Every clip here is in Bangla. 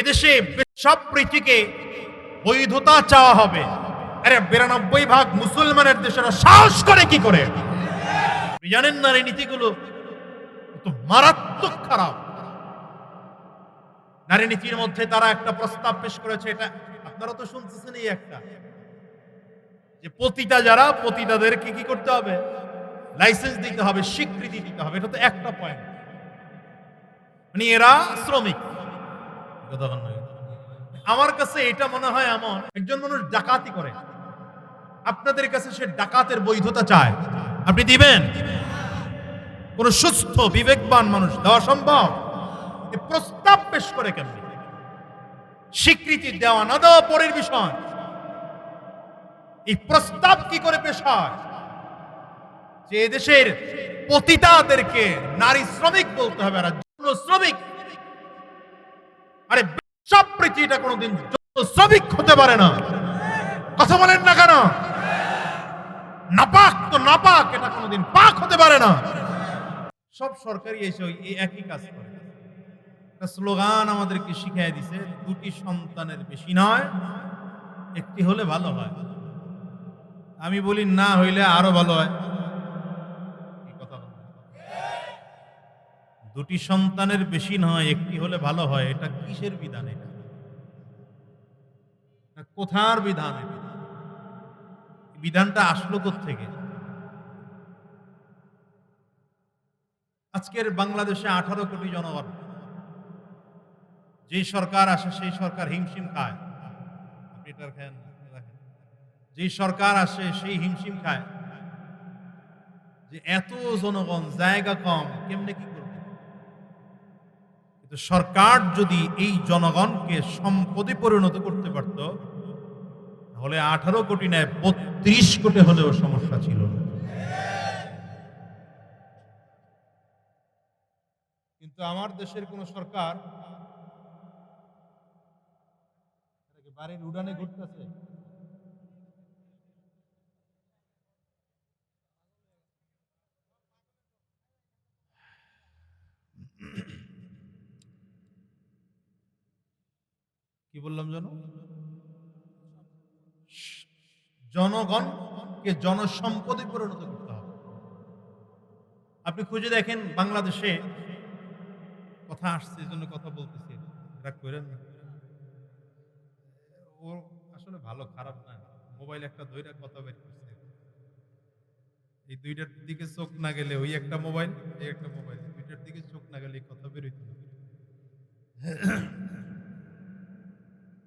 এদেশে সব প্রীতিকে বৈধতা চাওয়া হবে। আরে বিরানব্বই ভাগ মুসলমানের দেশেরা সাহস করে কি করে? জানেন না এই নীতিগুলো মারাত্মক খারাপ। নারী নীতির মধ্যে তারা একটা প্রস্তাব পেশ করেছে, এটা আপনারা তো শুনতেছেন এই একটা। যে পতিতা যারা পতিতাদেরকে কি করতে হবে? লাইসেন্স দিতে হবে, স্বীকৃতি দিতে হবে, এটা তো একটা পয়েন্ট মানে এরা শ্রমিক। আমার কাছে এটা মনে হয় এমন, একজন মানুষ ডাকাতি করে। আপনাদের কাছে সে ডাকাতের বৈধতা চায়। আপনি দিবেন? কোন সুস্থ, বিবেকবান মানুষ দেওয়া সম্ভব? প্রস্তাব পেশ করে কেমনি? স্বীকৃতি দেওয়া না দেওয়া পরের বিষয়। এই প্রস্তাব কি করে পেশ হয়? যে এদেশের পতিতাদেরকে নারী শ্রমিক বলতে হবে আর শ্রমিক সব পৃথিবীটা কোনোদিন শ্রমিক হতে পারে না। কথা বলেন না কেন? নাপাক তো নাপাক, এটা কোনোদিন পাক হতে পারে না। সব সরকারি এসে ওই একই কাজ করে। একটা স্লোগান আমাদেরকে শিখিয়ে দিছে, দুটি সন্তানের বেশি নয়, একটি হলে ভালো হয়। আমি বলি, না হইলে আরও ভালো হয়। দুটি সন্তানের বেশি নয়, একটি হলে ভালো হয়, এটা কিসের বিধান এটা? কোথার বিধান? বিধানটা আসলো থেকে আজকের বাংলাদেশে আঠারো কোটি জনগণ। যেই সরকার আসে, সেই সরকার হিমশিম খায়। আপনি যেই সরকার আসে, সেই হিমশিম খায়। যে এত জনগণ, জায়গা কম, কেমনে কি করবে? কিন্তু সরকার যদি এই জনগণকে সম্পদে পরিণত করতে পারত তাহলে আঠারো কোটি নয়, বত্রিশ কোটি হলেও সমস্যা ছিল। কিন্তু আমার দেশের কোন সরকার বাড়ির উড়ানে ঘুরতেছে। কি বললাম জানো জনগণকে জনসম্পদে পরিণত করতে হবে। আপনি খুঁজে দেখেন বাংলাদেশে কথা আসছে, এই জন্য কথা বলতেছি। রাগ করেন ও আসলে ভালো, খারাপ না। মোবাইল একটা ধৈরা কথা বের করছে। এই দুইটার দিকে চোখ না গেলে ওই একটা মোবাইল, এই একটা মোবাইল। দুইটার দিকে চোখ না গেলে কথা বের হইতো না।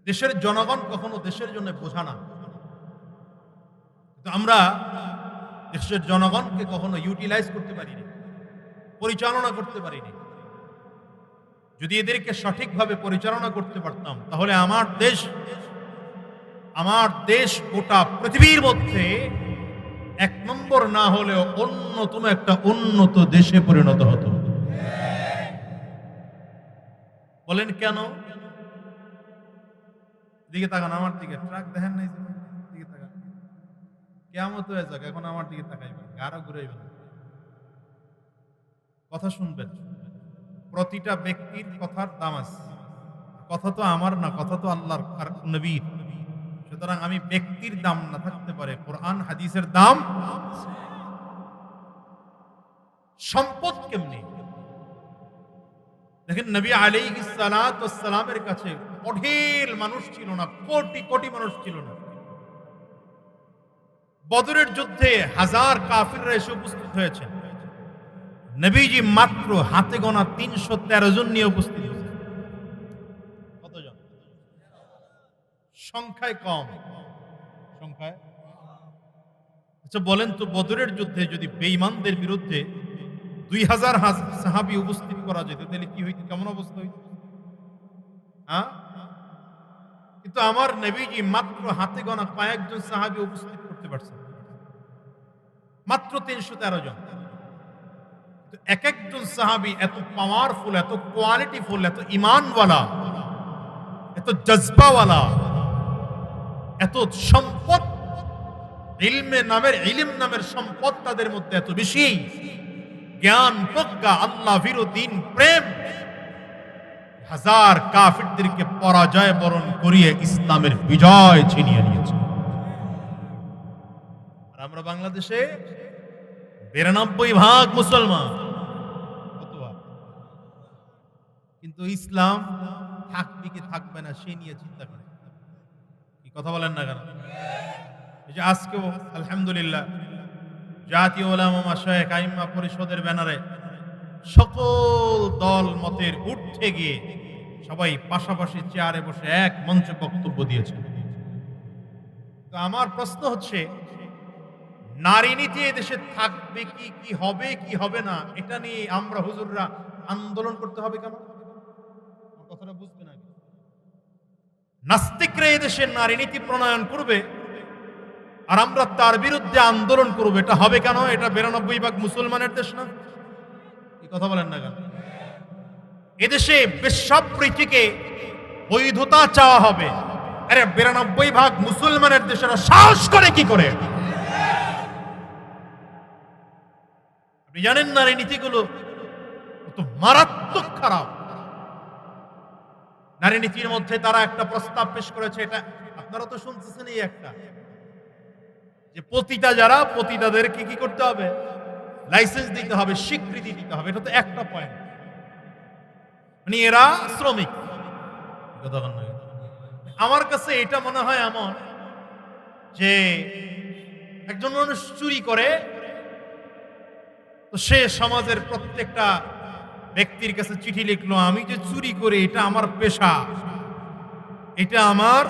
দেশের জনগণ কখনো দেশের জন্য বোঝা না। কিন্তু আমরা দেশের জনগণকে কখনো ইউটিলাইজ করতে পারিনি, পরিচালনা করতে পারিনি। যদি এদেরকে সঠিকভাবে পরিচালনা করতে পারতাম, তাহলে আমার দেশ আমার দেশ গোটা পৃথিবীর মধ্যে এক নম্বর না হলেও অন্যতম একটা উন্নত দেশে পরিণত হতো। বলেন কেন? দিকে তাকান, আমার দিকে। ট্রাক দেখেন নাই কেমন হয়ে যাক, এখন আমার দিকে তাকাইবেন গারো ঘুরাইবেন। কথা শুনবেন। প্রতিটা ব্যক্তির কথার দাম আছে। কথা তো আমার না, কথা তো আল্লাহর আর নবীর। সুতরাং আমি ব্যক্তির দাম না থাকতে পারে, কোরআন, হাদিসের দাম সম্পদ কেমনি? দেখেন নবী আলী সালামের কাছে অঢেল মানুষ ছিল না, কোটি কোটি মানুষ ছিল না। বদরের যুদ্ধে হাজার কাফিররা এসে উপস্থিত হয়েছেন নবীজি মাত্র হাতে গোনা তিনশো তেরো জন নিয়ে উপস্থিত কতজন? সংখ্যায় কম। সংখ্যায়? আচ্ছা বলেন তো বদরের যুদ্ধে যদি বেঈমানদের বিরুদ্ধে দুই হাজার সাহাবি উপস্থিত করা যেত, তাহলে কি হইত? কেমন অবস্থা হইত? হ্যাঁ? কিন্তু আমার নবীজি মাত্র হাতে গোনা কয়েকজন সাহাবি উপস্থিত করতে পারছেন মাত্র তিনশো তেরো জন। এক একজন সাহাবি এত পাওয়ারফুল এত কোয়ালিটিফুল এত ইমানওয়ালা, এত জজবাওয়ালা, এত সম্পদ, ইলমে নামের, ইলিম নামের সম্পদ তাদের মধ্যে এত বেশি। জ্ঞান, প্রজ্ঞা, আল্লাহ দিন, প্রেম, হাজার কাফিরদেরকে পরাজয় বরণ করিয়ে ইসলামের বিজয় ছিনিয়ে নিয়েছে। আমরা বাংলাদেশে বিরানব্বই ভাগ মুসলমান। কিন্তু ইসলাম থাকবে কি থাকবে না সে নিয়ে চিন্তা করে। কি কথা বলেন না কেন? এই যে আজকেও আলহামদুলিল্লাহ জাতীয় ওলামা মাসায়েক আইম্মা পরিষদের ব্যানারে সকল দল মতের উঠে গিয়ে সবাই পাশাপাশি চেয়ারে বসে এক মঞ্চে বক্তব্য দিয়েছে তো আমার প্রশ্ন হচ্ছে নারী নীতি দেশে থাকবে কি কি হবে কি হবে না, এটা নিয়ে আমরা হুজুররা আন্দোলন করতে হবে কেন কথাটা বুঝবে না নাস্তিকরা এদেশে নারী নীতি প্রণয়ন করবে আর আমরা তার বিরুদ্ধে আন্দোলন করব। এটা হবে কেন? এটা বিরানব্বই ভাগ মুসলমানের দেশ না? এই কথা বলেন না কেন? এদেশে বেশ্যাবৃত্তিকে বৈধতা চাওয়া হবে। আরে বিরানব্বই ভাগ মুসলমানের দেশেরা সাহস করে কি করে? আপনি জানেন না এই নীতিগুলো কত মারাত্মক খারাপ। নারী নীতির মধ্যে তারা একটা প্রস্তাব পেশ করেছে, এটা আপনারা তো শুনতেছেন এই একটা। যে পতিতা যারা পতিতাদেরকে কি করতে হবে? লাইসেন্স দিতে হবে, স্বীকৃতি দিতে হবে, এটা তো একটা পয়েন্ট মানে এরা শ্রমিক। আমার কাছে এটা মনে হয় এমন যে একজন মানুষ চুরি করে সে সমাজের প্রত্যেকটা ব্যক্তির কাছে চিঠি লিখলো, আমি যে চুরি করি, এটা আমার পেশা। এটা আমার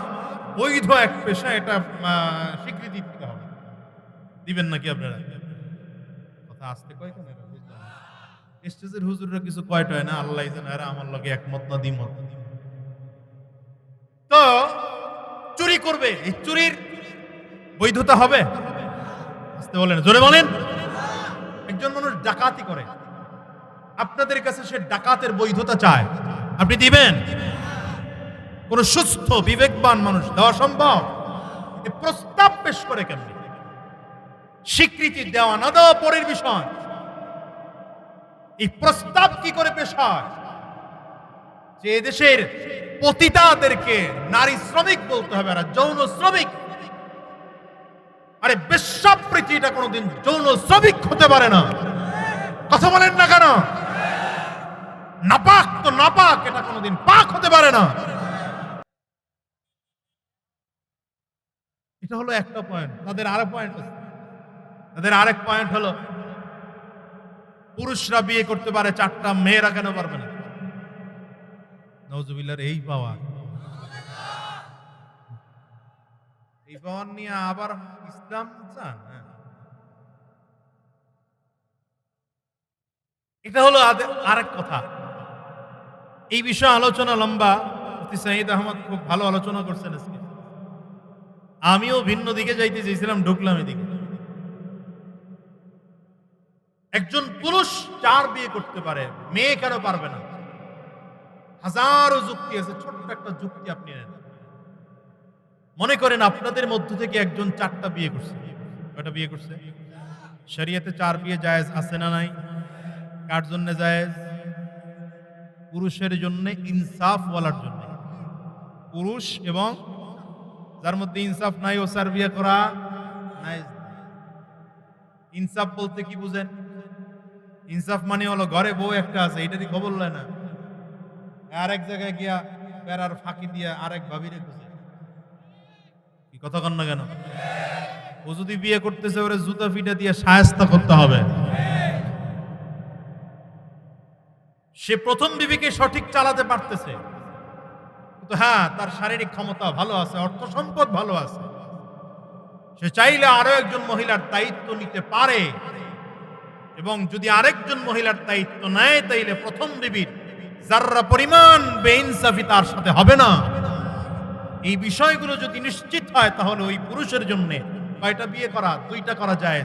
বৈধ এক পেশা, এটা স্বীকৃতি দিতে হবে। দিবেন নাকি আপনারা? কথা আসতে কয় কেন। স্টেজের হুজুররা কিছু কয়টা হয় না? আল্লাহ জানে আর আমার লগে একমত না, দ্বিমত। তো, চুরি করবে। এই চুরির বৈধতা হবে? আসতে বলেন, জোরে বলেন। একজন মানুষ ডাকাতি করে। আপনাদের কাছে সে ডাকাতের বৈধতা চায়। আপনি দিবেন? কোন সুস্থ, বিবেকবান মানুষ দেওয়া সম্ভব? প্রস্তাব পেশ করে কেমনি? স্বীকৃতি দেওয়া না দেওয়া পরের বিষয়। এই প্রস্তাব কি করে পেশ হয়? যে দেশের পতিতাদেরকে নারী শ্রমিক বলতে হবে আর যৌন শ্রমিক আরে বেশ্যাবৃত্তি এটা কোনোদিন যৌন শ্রমিক হতে পারে না। কথা বলেন না কেন? নাপাক তো নাপাক, এটা কোনোদিন পাক হতে পারে না। এটা হলো একটা পয়েন্ট তাদের আরও পয়েন্ট আছে। তাদের আরেক পয়েন্ট হলো, পুরুষরা বিয়ে করতে পারে চারটা, মেয়েরা কেন পারবে না? নজুবিল্লার এই পাওয়া এই পাওয়ার নিয়ে আবার ইসলাম চান হ্যাঁ। এটা হলো আরেক কথা। এই বিষয়ে আলোচনা লম্বা। সাইদ আহমদ খুব ভালো আলোচনা করছেন আমিও ভিন্ন দিকে যাইতে চেয়েছিলাম ঢুকলাম এদিকে। একজন পুরুষ চার বিয়ে করতে পারে, মেয়ে কেন পারবে না? হাজারো যুক্তি আছে, ছোট্ট একটা যুক্তি আপনি নেন মনে করেন আপনাদের মধ্য থেকে একজন চারটা বিয়ে করছে। কয়টা বিয়ে করছে? শরীয়তে চার বিয়ে জায়েজ আছে না নাই? কার জন্য জায়েজ? পুরুষের জন্য ইনসাফ বলার জন্য। পুরুষ এবং যার মধ্যে ইনসাফ নাই, ও চার বিয়ে করা নাই। ইনসাফ বলতে কি বুঝেন? ইনসাফ মানে হলো ঘরে বউ একটা আছে, এটা এটারই খবর লয় না? আরেক জায়গায় গিয়া বেড়ার ফাঁকি দিয়া আরেক ভাবিরে খুঁজে। কথা কন না কেন? ও যদি বিয়ে করতেছে, ওরে জুতা ফিটা দিয়ে সায়স্তা করতে হবে। সে প্রথম বিবিকে সঠিক চালাতে পারতেছে। হ্যাঁ তার শারীরিক ক্ষমতা ভালো আছে, অর্থ সম্পদ ভালো আছে। সে চাইলে আরও একজন মহিলার দায়িত্ব নিতে পারে। এবং যদি আরেকজন মহিলার দায়িত্ব নেয়, তাইলে প্রথম বিবির যার্রা পরিমাণ বেইনসাফি তার সাথে হবে না। এই বিষয়গুলো যদি নিশ্চিত হয়, তাহলে ওই পুরুষের জন্য কয়টা বিয়ে করা, দুইটা করা যায়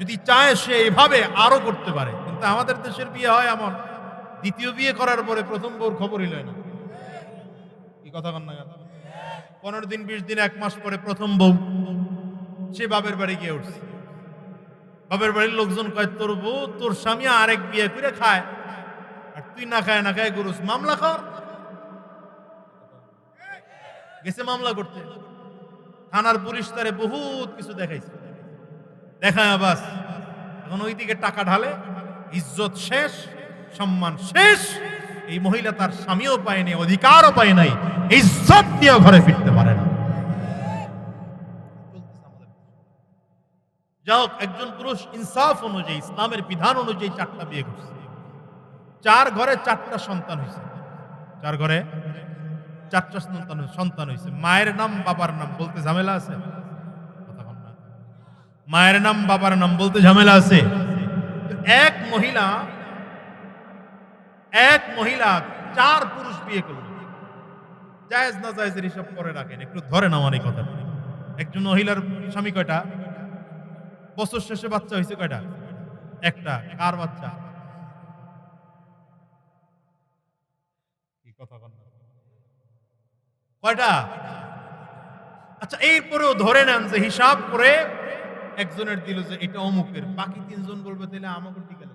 যদি চায় সে এভাবে আরও করতে পারে, কিন্তু আমাদের দেশের বিয়ে হয় এমন। দ্বিতীয় বিয়ে করার পরে প্রথম বউর খবরই লয় না। কি কথা কন না পনেরো দিন, বিশ দিন, এক মাস পরে প্রথম বউ, সে বাপের বাড়ি গিয়ে উঠছে। বাপের বাড়ির লোকজন কয়, তোর বউ, তোর স্বামী আরেক বিয়ে করে খায়। আর তুই না খায় না খায় গুরুস মামলা কর। গেছে মামলা করতে। থানার পুলিশ তারে বহুত কিছু দেখাইছে। দেখায় বাস এখন ওইদিকে টাকা ঢালে, ইজ্জত শেষ, সম্মান শেষ। এই মহিলা তার স্বামীও পায়নি অধিকারও পায় নাই, ইজ্জত দিয়ে ঘরে ফিরতে পারে না। যাই হোক, একজন পুরুষ ইনসাফ অনুযায়ী, ইসলামের বিধান অনুযায়ী চারটা বিয়ে করছে। চার ঘরে চারটা সন্তান হয়েছে। চার ঘরে চারটা সন্তান সন্তান হয়েছে। মায়ের নাম, বাবার নাম বলতে ঝামেলা আছে। মায়ের নাম, বাবার নাম বলতে ঝামেলা আছে? এক মহিলা এক মহিলা চার পুরুষ বিয়ে করল। জায়েজ না জায়েজের হিসাব করে রাখেন, একটু ধরে নাও অনেক কথা। একজন মহিলার স্বামী কয়টা? বছর শেষে বাচ্চা হয়েছে কয়টা? একটা। কার বাচ্চা? কয়টা? আচ্ছা এরপরেও ধরে নেন যে হিসাব করে একজনের দিল যে এটা অমুকের, বাকি তিনজন বলবে তাহলে আমাকে টিকে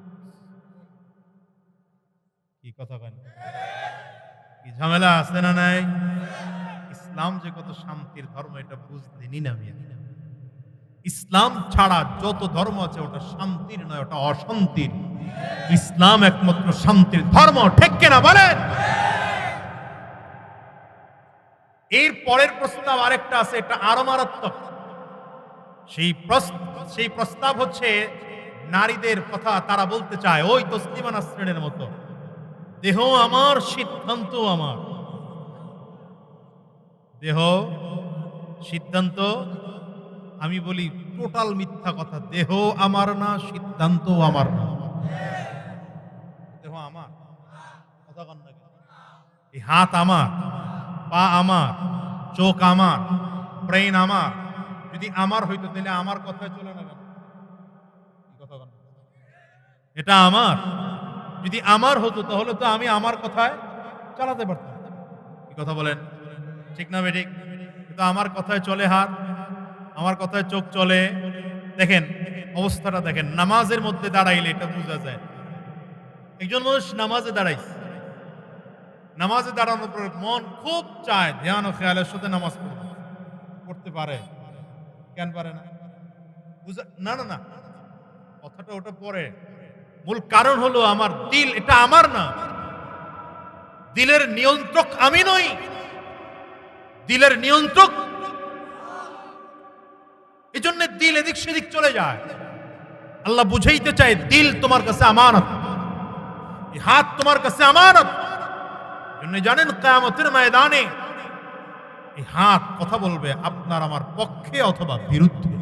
কি কথা কেন কি ঝামেলা আছে না নাই? ইসলাম যে কত শান্তির ধর্ম, এটা বুঝতেনি না মিয়া। ইসলাম ছাড়া যত ধর্ম আছে, ওটা শান্তির নয়, ওটা অশান্তির। ইসলাম একমাত্র শান্তির ধর্ম, ঠিক কিনা বলেন? এর পরের প্রস্তাব আরেকটা আছে, এটা আরও মারাত্মক। সেই সেই প্রস্তাব হচ্ছে, নারীদের কথা তারা বলতে চায়, ওই তসলিমা নাসরিনের মতো। দেহ আমার, সিদ্ধান্ত আমার। দেহ, সিদ্ধান্ত, আমি বলি টোটাল মিথ্যা কথা, দেহ আমার না, সিদ্ধান্ত আমার না। দেহ আমার, কথা এই হাত আমার। পা আমার, চোখ আমার ব্রেন আমার। যদি আমার হইতো, তাহলে আমার কথায় চলে না? এটা আমার। যদি আমার হতো, তাহলে তো আমি আমার কথায় চালাতে পারতাম। কি কথা বলেন? ঠিক না বেঠিক? কিন্তু আমার কথায় চলে হাত, আমার কথায় চোখ চলে। দেখেন, অবস্থাটা দেখেন। নামাজের মধ্যে দাঁড়াইলে এটা বোঝা যায়। একজন মানুষ নামাজে দাঁড়াইছে। নামাজে দাঁড়ানোর পর মন খুব চায়, ধ্যান ও খেয়ালের সাথে নামাজ পড়বে পড়তে পারে। কেন পারে না? না না না। কথাটা ওটা পরে। মূল কারণ হলো আমার দিল, এটা আমার না। দিলের নিয়ন্ত্রক আমি নই। দিলের নিয়ন্ত্রক। এই জন্য দিল এদিক সেদিক চলে যায়। আল্লাহ বুঝাইতে চায়, দিল তোমার কাছে আমানত। হাত তোমার কাছে আমানত। জন্য জানেন কায়ামতের ময়দানে এই হাত কথা বলবে আপনার আমার পক্ষে অথবা বিরুদ্ধে?